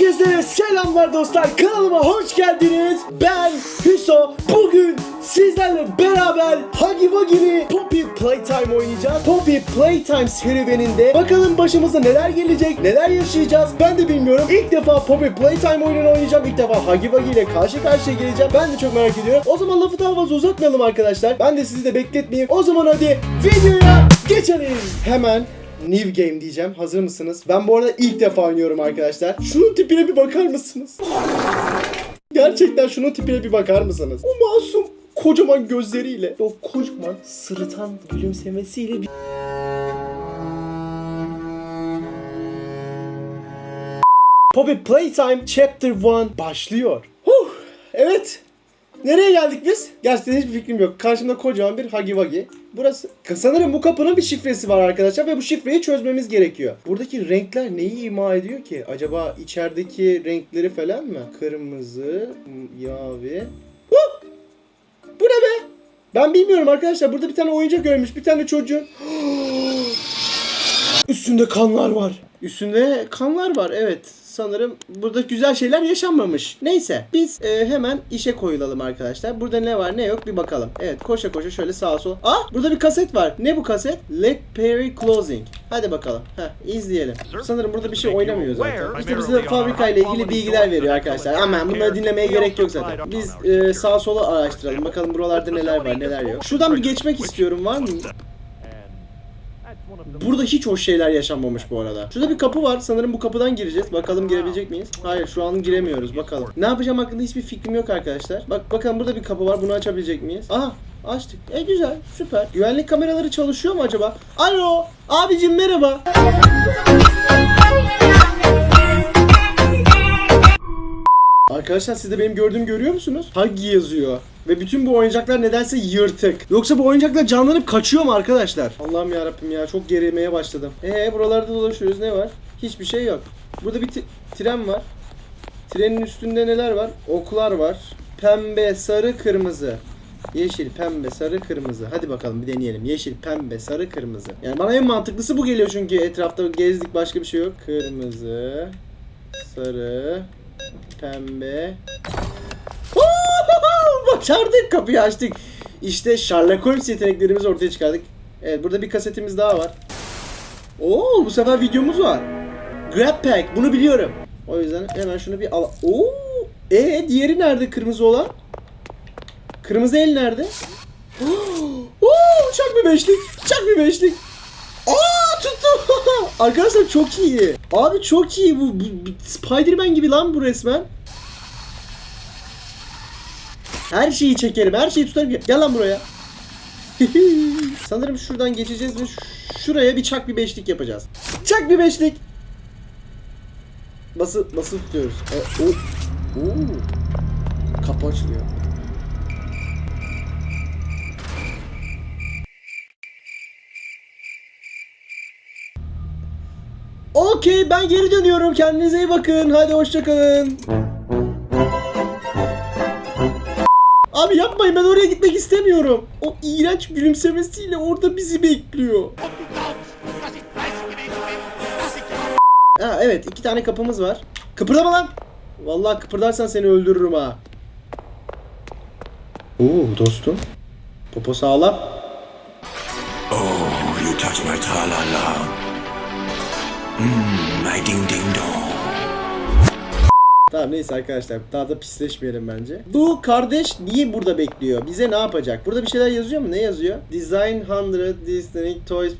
Herkese selamlar dostlar. Kanalıma hoş geldiniz. Ben Hüso. Bugün sizlerle beraber Huggy Wuggy'li Poppy Playtime oynayacağız. Poppy Playtime serüveninde bakalım başımıza neler gelecek, neler yaşayacağız ben de bilmiyorum. İlk defa Poppy Playtime oyununu oynayacağım. İlk defa Huggy Wuggy ile karşı karşıya geleceğim. Ben de çok merak ediyorum. O zaman lafı daha fazla uzatmayalım arkadaşlar. Ben de sizi de bekletmeyeyim. O zaman hadi videoya geçelim. Hemen New Game diyeceğim. Hazır mısınız? Ben bu arada ilk defa oynuyorum arkadaşlar. Şunun tipine bir bakar mısınız? Gerçekten şunun tipine bir bakar mısınız? O masum kocaman gözleriyle, o kocaman sırıtan gülümsemesiyle bir... Poppy Playtime Chapter 1 başlıyor. Huh, evet. Nereye geldik biz? Gerçekten hiçbir fikrim yok. Karşımda kocaman bir Huggy Wuggy. Burası. Sanırım bu kapının bir şifresi var arkadaşlar ve bu şifreyi çözmemiz gerekiyor. Buradaki renkler neyi ima ediyor ki? Acaba içerideki renkleri falan mı? Kırmızı, mavi. Huh! Bu ne be? Ben bilmiyorum arkadaşlar. Burada bir tane oyuncak ölmüş. Bir tane çocuğun. Üstünde kanlar var. Üstünde kanlar var evet. Sanırım burada güzel şeyler yaşanmamış. Neyse biz e, hemen işe koyulalım arkadaşlar. Burada ne var ne yok bir bakalım. Evet koşa koşa şöyle sağa sola. Ah burada bir kaset var. Ne bu kaset? Let Perry Closing. Hadi bakalım. Heh, izleyelim. Sanırım burada bir şey oynamıyor zaten. İşte bize fabrika ile ilgili bilgiler veriyor arkadaşlar. Ama bunları dinlemeye gerek yok zaten. Biz e, sağa sola araştıralım. Bakalım buralarda neler var neler yok. Şuradan bir geçmek istiyorum var mı? Burada hiç hoş şeyler yaşanmamış bu arada. Şurada bir kapı var. Sanırım bu kapıdan gireceğiz. Bakalım girebilecek miyiz? Hayır şu an giremiyoruz. Bakalım. Ne yapacağım hakkında hiçbir fikrim yok arkadaşlar. Bak bakalım burada bir kapı var. Bunu açabilecek miyiz? Aha açtık. E güzel. Süper. Güvenlik kameraları çalışıyor mu acaba? Alo. Abicim merhaba. Arkadaşlar siz de benim gördüğümü görüyor musunuz? Huggy yazıyor. Ve bütün bu oyuncaklar nedense yırtık. Yoksa bu oyuncaklar canlanıp kaçıyor mu arkadaşlar? Allah'ım ya Rabbim ya çok gerilmeye başladım. Ee buralarda dolaşıyoruz ne var? Hiçbir şey yok. Burada bir tren var. Trenin üstünde neler var? Oklar var. Pembe, sarı, kırmızı. Yeşil, pembe, sarı, kırmızı. Hadi bakalım bir deneyelim. Yeşil, pembe, sarı, kırmızı. Yani bana en mantıklısı bu geliyor çünkü etrafta gezdik başka bir şey yok. Kırmızı, sarı, pembe. Başardık kapıyı açtık. İşte Sherlock Holmes yeteneklerimizi ortaya çıkardık. Evet burada bir kasetimiz daha var. Oo bu sefer videomuz var. Grab Pack bunu biliyorum. O yüzden hemen şunu bir al. Oo! E diğeri nerede kırmızı olan? Kırmızı el nerede? Oo çak bir beşlik. Çak bir beşlik. Arkadaşlar çok iyi. Abi çok iyi bu, bu, Spider-Man gibi lan bu resmen. Her şeyi çekerim, her şeyi tutarım. Gel lan buraya. Sanırım şuradan geçeceğiz ve şuraya bir çak bir beşlik yapacağız. Çak bir beşlik. Bası, bası tutuyoruz. E, o, oo. Kapı açılıyor. Okey ben geri dönüyorum. Kendinize iyi bakın. Hadi hoşçakalın. Abi yapmayın ben oraya gitmek istemiyorum. O iğrenç gülümsemesiyle orada bizi bekliyor. Ha evet iki tane kapımız var. Kıpırdama lan. Vallahi kıpırdarsan seni öldürürüm ha. Oo dostum. Popo sağlam. Oh, you touch my tra-la-la. Mmm, my ding-ding-dong. Tamam neyse arkadaşlar daha da pisleşmeyelim bence. Bu kardeş niye burada bekliyor? Bize ne yapacak? Burada bir şeyler yazıyor mu? Ne yazıyor? Design 100 Disney Toys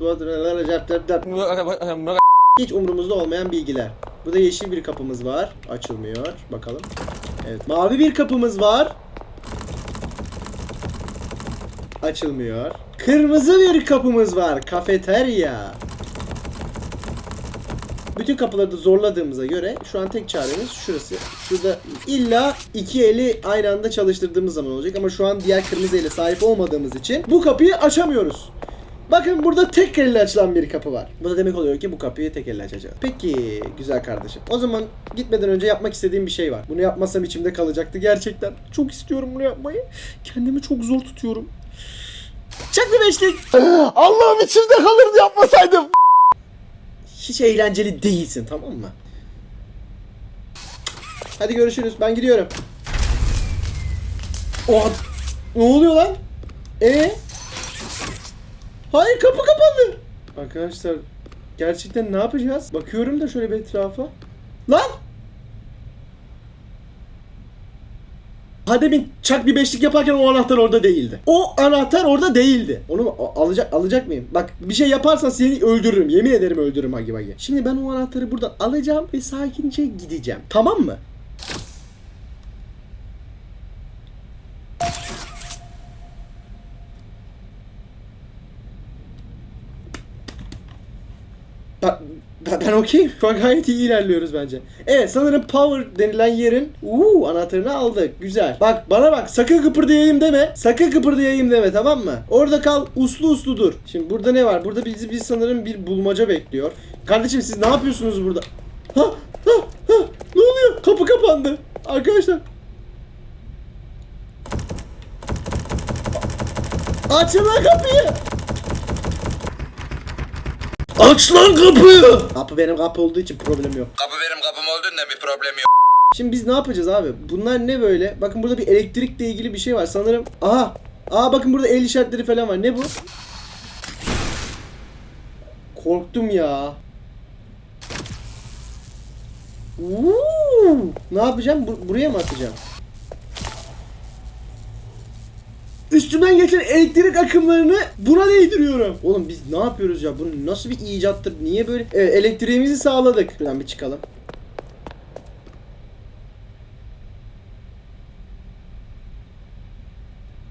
Hiç umurumuzda olmayan bilgiler. Burada yeşil bir kapımız var. Açılmıyor. Bakalım. Evet. Mavi bir kapımız var. Açılmıyor. Kırmızı bir kapımız var. Kafeterya. Bütün kapıları da zorladığımıza göre şu an tek çaremiz şurası. Şurada illa iki eli aynı anda çalıştırdığımız zaman olacak ama şu an diğer kırmızı ele sahip olmadığımız için bu kapıyı açamıyoruz. Bakın burada tek elle açılan bir kapı var. Bu da demek oluyor ki bu kapıyı tek elle açacağız. Peki güzel kardeşim. O zaman gitmeden önce yapmak istediğim bir şey var. Bunu yapmasam içimde kalacaktı gerçekten. Çok istiyorum bunu yapmayı. Kendimi çok zor tutuyorum. Çak bir beşlik. Allah'ım içimde kalırdı yapmasaydım. Hiç eğlenceli değilsin tamam mı? Hadi görüşürüz. Ben gidiyorum. Oha. Ne oluyor lan? E? Hayır kapı kapandı. Arkadaşlar gerçekten ne yapacağız? Bakıyorum da şöyle bir etrafa. Lan! Hademin çak bir beşlik yaparken o anahtar orada değildi. O anahtar orada değildi. Onu alacak alacak mıyım? Bak bir şey yaparsan seni öldürürüm. Yemin ederim öldürürüm Hagi Vagi. Şimdi ben o anahtarı buradan alacağım ve sakince gideceğim. Tamam mı? Ben, ben, okeyim. Şu an gayet iyi ilerliyoruz bence. Evet sanırım power denilen yerin uuu anahtarını aldık. Güzel. Bak bana bak sakın kıpırdayayım deme. Sakın kıpırdayayım deme tamam mı? Orada kal uslu uslu dur. Şimdi burada ne var? Burada bizi biz sanırım bir bulmaca bekliyor. Kardeşim siz ne yapıyorsunuz burada? Ha ha ha ne oluyor? Kapı kapandı. Arkadaşlar. Açın lan kapıyı. Aç lan kapıyı. Kapı benim kapı olduğu için problem yok. Kapı benim kapım olduğunda bir problem yok. Şimdi biz ne yapacağız abi? Bunlar ne böyle? Bakın burada bir elektrikle ilgili bir şey var. Sanırım... Aha! Aa bakın burada el işaretleri falan var. Ne bu? Korktum ya. Uuu! Ne yapacağım? Bu- buraya mı atacağım? Üstümden geçen elektrik akımlarını buna değdiriyorum. Oğlum biz ne yapıyoruz ya? Bu nasıl bir icattır? Niye böyle? Evet elektriğimizi sağladık. Şuradan bir çıkalım.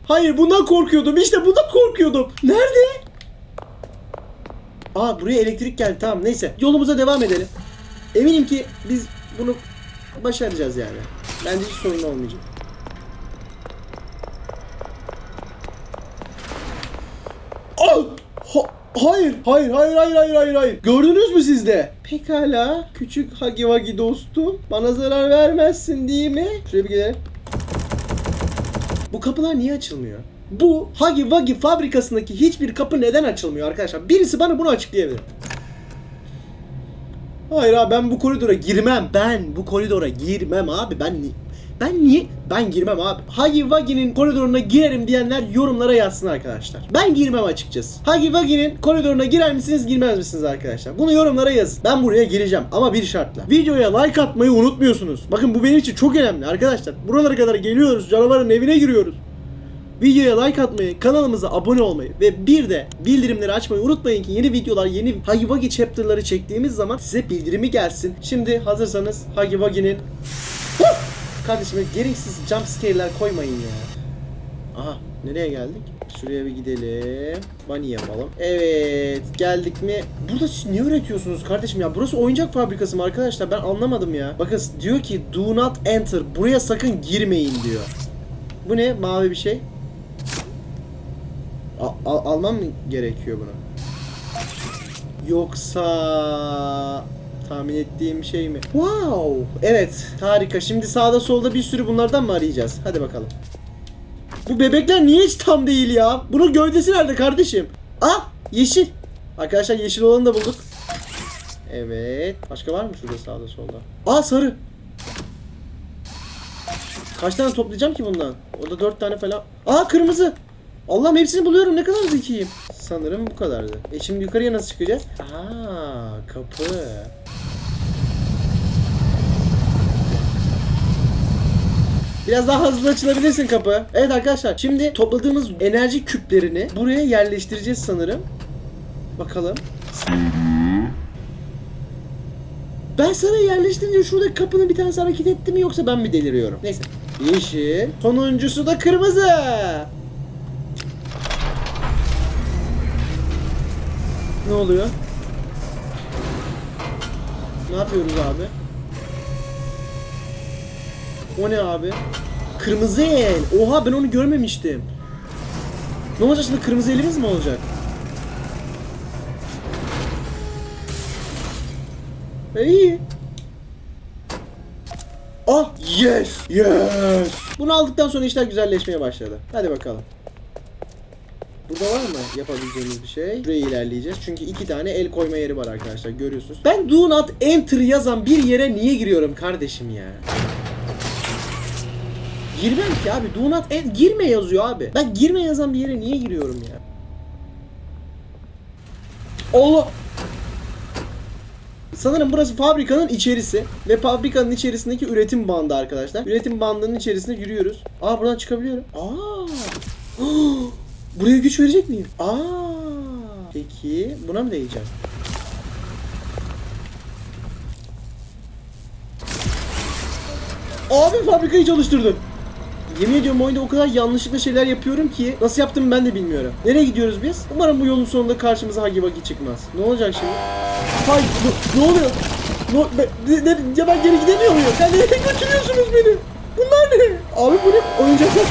Hayır bundan korkuyordum. İşte bundan korkuyordum. Nerede? Aa buraya elektrik geldi. Tamam neyse. Yolumuza devam edelim. Eminim ki biz bunu başaracağız yani. Bence hiç sorun olmayacak. Al! Ha- hayır, hayır, hayır, hayır, hayır, hayır, hayır. Gördünüz mü siz de? Pekala, küçük Hagi Vagi dostum. Bana zarar vermezsin değil mi? Şuraya bir gidelim. Bu kapılar niye açılmıyor? Bu Hagi Wagi fabrikasındaki hiçbir kapı neden açılmıyor arkadaşlar? Birisi bana bunu açıklayabilir. Hayır abi ben bu koridora girmem. Ben bu koridora girmem abi. Ben ben niye? Ben girmem abi. Hagi Wagi'nin koridoruna girerim diyenler yorumlara yazsın arkadaşlar. Ben girmem açıkçası. Hagi Wagi'nin koridoruna girer misiniz girmez misiniz arkadaşlar? Bunu yorumlara yazın. Ben buraya gireceğim ama bir şartla. Videoya like atmayı unutmuyorsunuz. Bakın bu benim için çok önemli arkadaşlar. Buralara kadar geliyoruz. Canavarın evine giriyoruz. Videoya like atmayı, kanalımıza abone olmayı ve bir de bildirimleri açmayı unutmayın ki yeni videolar, yeni Hagiwagi chapter'ları çektiğimiz zaman size bildirimi gelsin. Şimdi hazırsanız Hagiwagi'nin Kardeşim gereksiz jump scare'ler koymayın ya. Aha nereye geldik? Şuraya bir gidelim. Bunny yapalım. Evet geldik mi? Burada siz ne üretiyorsunuz kardeşim ya? Burası oyuncak fabrikası mı arkadaşlar? Ben anlamadım ya. Bakın diyor ki do not enter. Buraya sakın girmeyin diyor. Bu ne? Mavi bir şey. Al- almam mı gerekiyor bunu? Yoksa tahmin ettiğim şey mi? Wow! Evet, harika. Şimdi sağda solda bir sürü bunlardan mı arayacağız? Hadi bakalım. Bu bebekler niye hiç tam değil ya? Bunun gövdesi nerede kardeşim? Ah! Yeşil. Arkadaşlar yeşil olanı da bulduk. Evet. Başka var mı şurada sağda solda? Aa sarı. Kaç tane toplayacağım ki bundan? Orada dört tane falan. Aa kırmızı. Allah'ım hepsini buluyorum. Ne kadar zekiyim. Sanırım bu kadardı. E şimdi yukarıya nasıl çıkacağız? Aa kapı. Biraz daha hızlı açılabilirsin kapı. Evet arkadaşlar şimdi topladığımız enerji küplerini buraya yerleştireceğiz sanırım. Bakalım. Ben sana yerleştirince şurada kapının bir tanesi hareket etti mi yoksa ben mi deliriyorum? Neyse. Yeşil. Sonuncusu da kırmızı. Ne oluyor? Ne yapıyoruz abi? O ne abi? Kırmızı el. Oha ben onu görmemiştim. Ne olacak şimdi kırmızı elimiz mi olacak? E, iyi. Ah yes yes. Bunu aldıktan sonra işler güzelleşmeye başladı. Hadi bakalım. Burada var mı yapabileceğimiz bir şey? Buraya ilerleyeceğiz. Çünkü iki tane el koyma yeri var arkadaşlar görüyorsunuz. Ben do not enter yazan bir yere niye giriyorum kardeşim ya? Girmem ki abi. Do not ent- girme yazıyor abi. Ben girme yazan bir yere niye giriyorum ya? Allah! Sanırım burası fabrikanın içerisi ve fabrikanın içerisindeki üretim bandı arkadaşlar. Üretim bandının içerisinde yürüyoruz. Aa buradan çıkabiliyorum. Aa! Buraya güç verecek miyim? Aa! Peki buna mı değeceğim? Abi fabrikayı çalıştırdım. Yemin ediyorum oyunda o kadar yanlışlıkla şeyler yapıyorum ki nasıl yaptım ben de bilmiyorum. Nereye gidiyoruz biz? Umarım bu yolun sonunda karşımıza Hagi Vagi çıkmaz. Ne olacak şimdi? Hay ne, ne oluyor? Ne, ben, ne, ne- ya ben geri gidemiyor muyum? Ya nereye götürüyorsunuz beni? Bunlar ne? Abi bu ne? Oyuncaklar.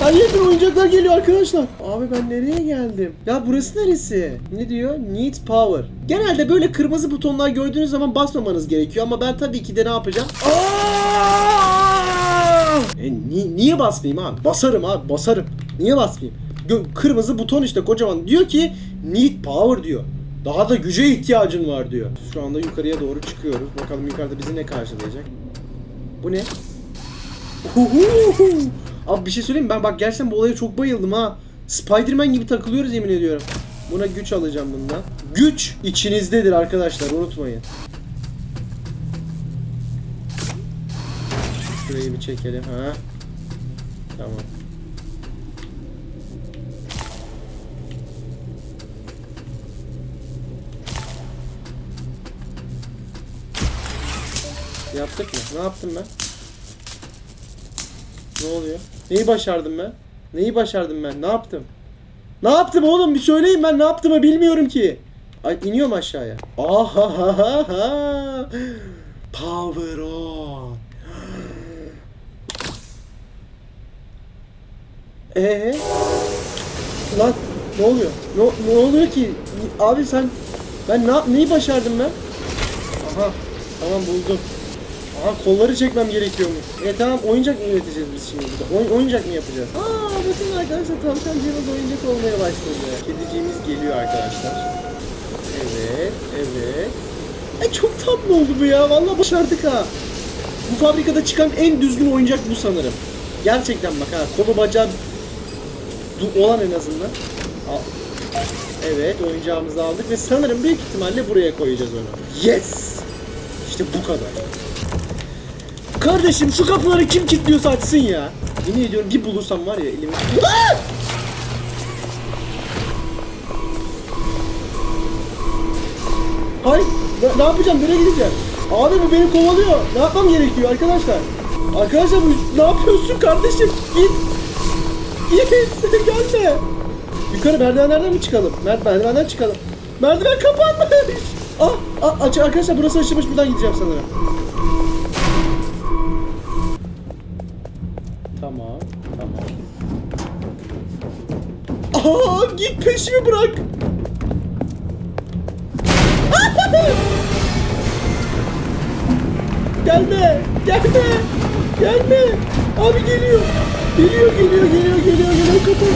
Her yerden oyuncaklar geliyor arkadaşlar. Abi ben nereye geldim? Ya burası neresi? Ne diyor? Need power. Genelde böyle kırmızı butonlar gördüğünüz zaman basmamanız gerekiyor ama ben tabii ki de ne yapacağım? Aa! E, ni- niye basmayayım abi? Basarım abi, basarım. Niye basmayayım? Gö- kırmızı buton işte kocaman. Diyor ki need power diyor. Daha da güce ihtiyacın var diyor. Şu anda yukarıya doğru çıkıyoruz. Bakalım yukarıda bizi ne karşılayacak? Bu ne? Uhuhu. Abi bir şey söyleyeyim mi? Ben bak gerçekten bu olaya çok bayıldım ha. Spiderman gibi takılıyoruz yemin ediyorum. Buna güç alacağım bundan. Güç içinizdedir arkadaşlar unutmayın. Şurayı bir çekelim ha. Tamam. Yaptık mı? Ne yaptım ben? Ne oluyor? Neyi başardım ben? Neyi başardım ben? Ne yaptım? Ne yaptım oğlum? Bir söyleyin ben ne yaptığımı bilmiyorum ki. Ay iniyorum aşağıya. Ahahaha. Power on. Ee? Lan ne oluyor? Ne, ne oluyor ki? Abi sen ben ne neyi başardım ben? Aha tamam buldum. Aha kolları çekmem gerekiyormuş. E tamam oyuncak mı üreteceğiz biz şimdi burada? Oy- oyuncak mı yapacağız? Aa bütün arkadaşlar tavşancığımız oyuncak olmaya başladı. Kediciğimiz geliyor arkadaşlar. Evet, evet. E çok tatlı oldu bu ya. Vallahi başardık ha. Bu fabrikada çıkan en düzgün oyuncak bu sanırım. Gerçekten bak ha. Kolu bacağı du- olan en azından. Evet oyuncağımızı aldık ve sanırım büyük ihtimalle buraya koyacağız onu. Yes! İşte bu kadar. Kardeşim şu kapıları kim kilitliyorsa açsın ya. Yemin ediyorum bir bulursam var ya elimi... Aa! Hayır, ne, ne yapacağım? Nereye gideceğim? Abi bu beni kovalıyor. Ne yapmam gerekiyor arkadaşlar? Arkadaşlar bu ne yapıyorsun kardeşim? Git. Git. Gelme. Yukarı merdivenlerden mi çıkalım? Mer merdivenden çıkalım. Merdiven kapanmış. Ah, ah aç arkadaşlar burası açılmış. Buradan gideceğim sanırım. Tamam, tamam. Aa, git peşimi bırak. Gelme! Gelme! Gelme! Abi geliyor! Geliyor, geliyor, geliyor, geliyor, geliyor kapı!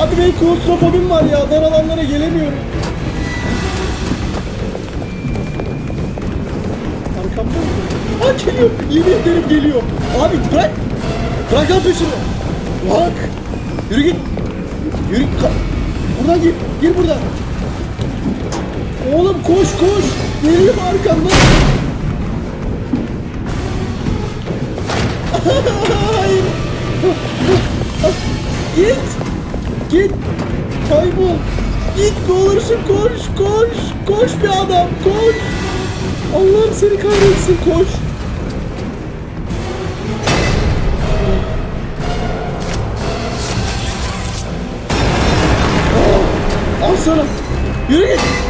Abi benim klostrofobim var ya, dar alanlara gelemiyorum. Arkamda mı? Aa geliyor! Yemin ederim geliyor! Abi bırak! Bırak al peşimi! Bırak! Yürü git! Yürü ka- Buradan gir! Gir buradan! Oğlum koş koş. Geliyor arkamdan. Hayır. Git. Git. Kaybol. Git olursun koş koş. Koş bir adam koş. Allah'ım seni kahretsin koş. Al sana. Yürü git.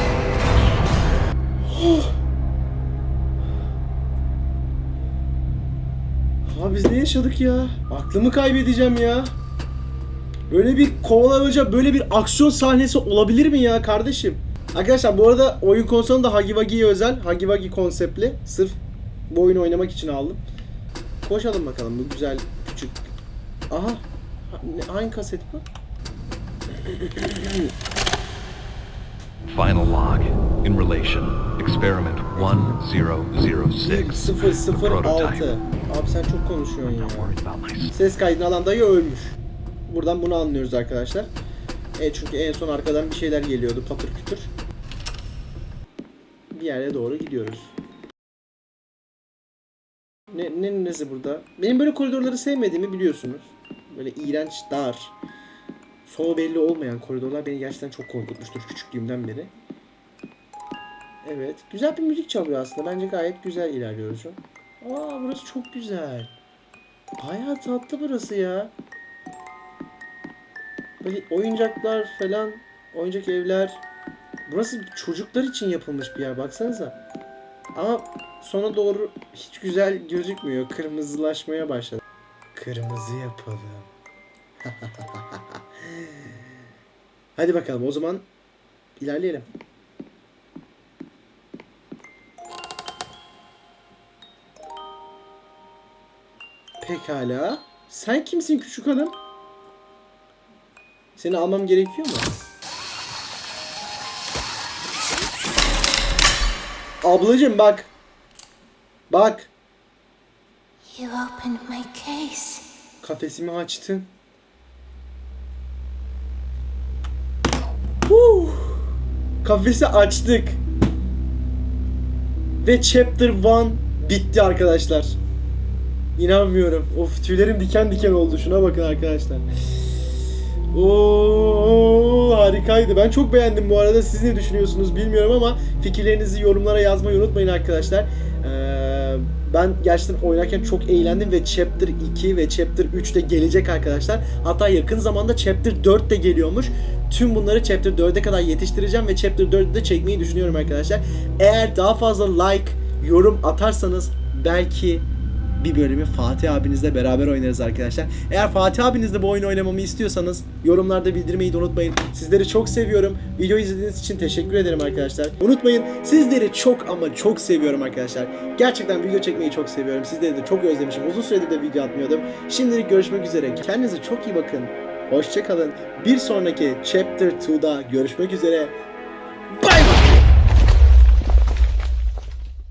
Yaşadık ya? Aklımı kaybedeceğim ya. Böyle bir kovalamaca, böyle bir aksiyon sahnesi olabilir mi ya kardeşim? Arkadaşlar bu arada oyun konsolu da Hagi Wagi'ye özel. Hagi Wagi konseptli. Sırf bu oyunu oynamak için aldım. Koşalım bakalım bu güzel küçük. Aha. Hangi kaset bu? Final log. In relation, experiment 1006. 006. Abi sen çok konuşuyorsun ya. Don't worry about my s- Ses kaydını alan dayı ölmüş. Buradan bunu anlıyoruz arkadaşlar. E çünkü en son arkadan bir şeyler geliyordu patır kütür. Bir yere doğru gidiyoruz. Ne, ne nesi burada? Benim böyle koridorları sevmediğimi biliyorsunuz. Böyle iğrenç, dar, sonu belli olmayan koridorlar beni gerçekten çok korkutmuştur küçüklüğümden beri. Evet. Güzel bir müzik çalıyor aslında. Bence gayet güzel ilerliyoruz şu. Aa burası çok güzel. Bayağı tatlı burası ya. Böyle oyuncaklar falan, oyuncak evler. Burası çocuklar için yapılmış bir yer baksanıza. Ama sona doğru hiç güzel gözükmüyor. Kırmızılaşmaya başladı. Kırmızı yapalım. Hadi bakalım o zaman ilerleyelim. Pekala. Sen kimsin küçük hanım? Seni almam gerekiyor mu? Ablacım bak. Bak. You opened my case. Kafesimi açtın. Huh. Kafesi açtık. Ve chapter 1 bitti arkadaşlar. İnanmıyorum. Of tüylerim diken diken oldu. Şuna bakın arkadaşlar. Oo harikaydı. Ben çok beğendim bu arada. Siz ne düşünüyorsunuz bilmiyorum ama fikirlerinizi yorumlara yazmayı unutmayın arkadaşlar. Ee, ben gerçekten oynarken çok eğlendim ve Chapter 2 ve Chapter 3 de gelecek arkadaşlar. Hatta yakın zamanda Chapter 4 de geliyormuş. Tüm bunları Chapter 4'e kadar yetiştireceğim ve Chapter 4'ü de çekmeyi düşünüyorum arkadaşlar. Eğer daha fazla like, yorum atarsanız belki bir bölümü Fatih abinizle beraber oynarız arkadaşlar. Eğer Fatih abinizle bu oyunu oynamamı istiyorsanız yorumlarda bildirmeyi de unutmayın. Sizleri çok seviyorum. Videoyu izlediğiniz için teşekkür ederim arkadaşlar. Unutmayın sizleri çok ama çok seviyorum arkadaşlar. Gerçekten video çekmeyi çok seviyorum. Sizleri de çok özlemişim. Uzun süredir de video atmıyordum. Şimdilik görüşmek üzere. Kendinize çok iyi bakın hoşçakalın. Bir sonraki Chapter 2'da görüşmek üzere. Bay bay.